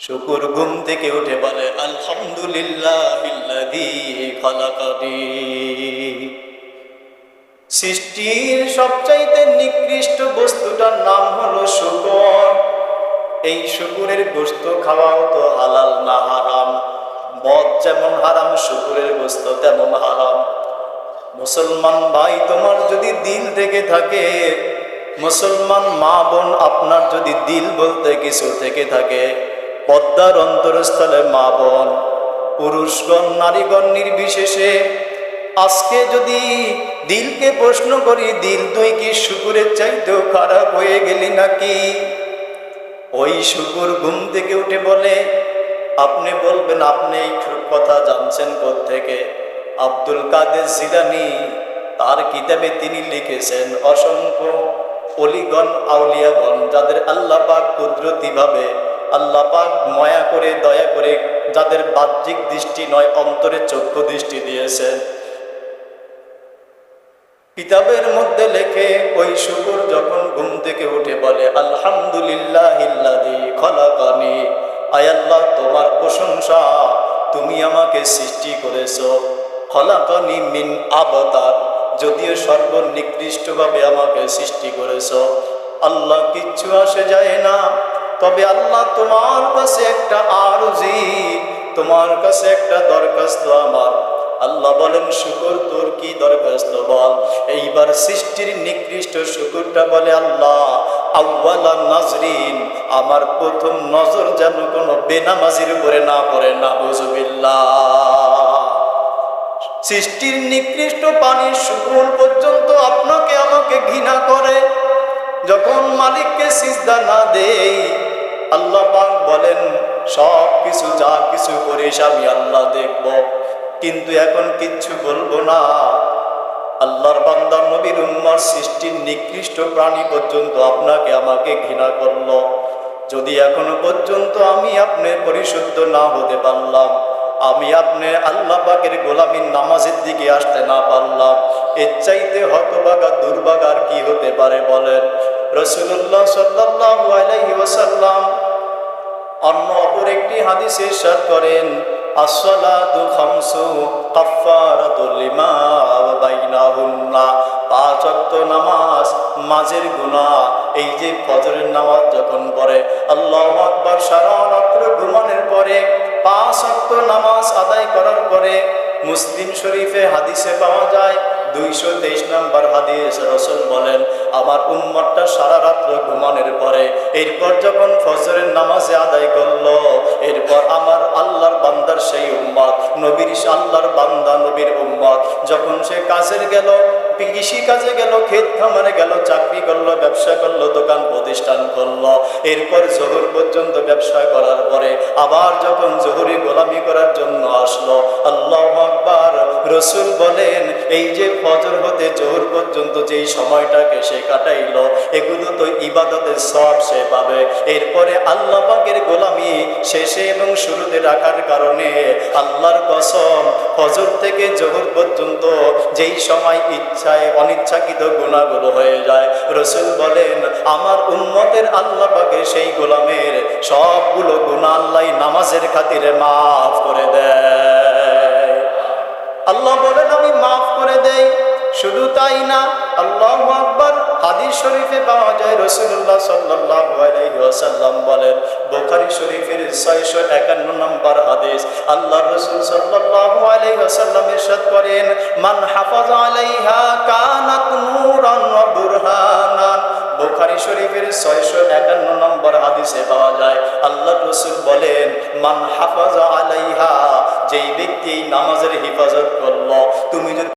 শুকুর ঘুম থেকে উঠে বলে আলহামদুলিল্লাহ সৃষ্টির সবচাইতে নিকৃষ্ট বস্তুটার নাম হলো শুকর। এই শুকুরের গোস্ত খাওয়াও তো হালাল না হারাম। মদ যেমন হারাম, শুকুরের গোস্ত তেমন হারাম। মুসলমান ভাই, তোমার যদি দিল থেকে থাকে, মুসলমান মা বোন, আপনার যদি দিল বলতে কিছু থেকে থাকে পদ্মার অন্তরস্থলে মা বোন, পুরুষগণ, নারীগণ নির্বিশেষে, আজকে যদি দিলকে প্রশ্ন করি, দিল তুই কি শুকুরের চাইতেও খারাপ হয়ে গেলি নাকি? ওই শুকুর ঘুম থেকে উঠে বলে, আপনি বলবেন, আপনি এই কথা জানছেন থেকে আব্দুল কাদের জিলানি, তার কিতাবে তিনি লিখেছেন, অসংখ্য অলিগণ, আউলিয়াগণ, যাদের আল্লাহ পাক কুদরতিভাবে আল্লাহ পাক ময়া করে, দয়া করে যাদের বাহ্যিক দৃষ্টি নয়, অন্তরে চক্ষু দৃষ্টি দিয়েছেন। কিতাবের মধ্যে লেখে, ওই শুকুর যখন ঘুম থেকে উঠে বলে আলহামদুলিল্লাহ খলাকানি। আয়াল্লাহ তোমার প্রশংসা তুমি আমাকে সৃষ্টি করেছ। খলাকানি মিন আবতার, যদিও সর্বনিকৃষ্টভাবে আমাকে সৃষ্টি করেছ। আল্লাহ কিচ্ছু আসে যায় না। তবে আল্লাহ তোমার কাছে একটা আরজি, তোমার কাছে একটা দরখাস্ত আমার। আল্লাহ বলেন, শুকুর তোর কি দরখাস্ত বল? এইবার সৃষ্টির নিকৃষ্ট শুকুরটা বলে, আল্লাহ আউ্বালা নাজরিন, আমার প্রথম নজর যেন কোনো বেনামাজির উপরে না পড়ে না বুঝবিল্লা সৃষ্টির নিকৃষ্ট পানির শুকুর পর্যন্ত আপনাকে বলেন, সব কিছু যা কিছু করিস আমি আল্লাহ দেখব। কিন্তু এখন কিচ্ছু বলব না। আল্লাহর বান্দার নবীর উম্মার সৃষ্টির নিকৃষ্ট প্রাণী পর্যন্ত আপনাকে আমাকে ঘৃণা করল। যদি এখনও পর্যন্ত আমি আপনি পরিশুদ্ধ না হতে পারলাম, আমি আপনি আল্লাহ পাকের গোলামীর নামাজের দিকে আসতে না পারলাম, এর চাইতে হতবাগা দুর্বাগার কি হতে পারে বলেন? রসুল্লাহ সাল্লাহ অন্য অপর একটি হাদিসে সার করেন, আসসালাতু খামসু কাফফারাতুল লিমা বাইনাহুন্না পাঁচ ওয়াক্ত নামাজ, মাঝের গুনাহ, এই যে ফজরের নামাজ যখন পড়ে, আল্লাহু আকবার সারা রাত্র ঘুমানোর পরে, পাঁচ ওয়াক্ত নামাজ আদায় করার পরে, মুসলিম শরীফে হাদিসে পাওয়া যায়, দুইশো তেইশ নম্বর হাদিস রসুল বলেন, আমার উম্মতটা সারা রাত্র ঘুমানোর পরে, এরপর যখন ফজরের নামাজে আদায় আল্লাহর বান্দা নবীর উম্মত। যখন সে কাজের গেল কৃষি কাজে গেল, ক্ষেত খামারে গেল, চাকরি করল, ব্যবসা করল, দোকান প্রতিষ্ঠান করল, এরপর জহুর পর্যন্ত ব্যবসা করার পরে আবার যখন জহুরি গোলামি করার জন্য আসলো, আল্লাহ রসুল বলেন, এই যে ফজর হতে জোহর পর্যন্ত যেই সময়টাকে সে কাটাইল, এগুলো তো ইবাদতের সব সে পাবে। এরপরে আল্লাহ পাকের গোলামি শেষে এবং শুরুতে রাখার কারণে আল্লাহর কসম, ফজর থেকে জোহর পর্যন্ত যেই সময় ইচ্ছায় অনিচ্ছাকৃত গুণাগুলো হয়ে যায়। রসুল বলেন, আমার উন্মতের আল্লাহ পাকের সেই গোলামের সবগুলো গুণা আল্লাহ নামাজের খাতিরে মাফ করে দেয় না? আল্লাহ আকবর। হাদিস শরীফে পাওয়া যায় রসুল্লাহ সাল্লাম বলেন, বোখারি শরীফের ছয়শো একান্ন নম্বর হাদিস আল্লাহ রসুল সাল্লাম ইরশাদ করেন, মান হাফাজ আলাইহা কানাত নূরান বুরহানান। বোখারি শরীফের ছয়শো একান্ন নম্বর হাদিসে পাওয়া যায় আল্লাহ রসুল বলেন, মান হাফাজা আলাইহা, যেই ব্যক্তি নামাজের হেফাজত করল, তুমি যদি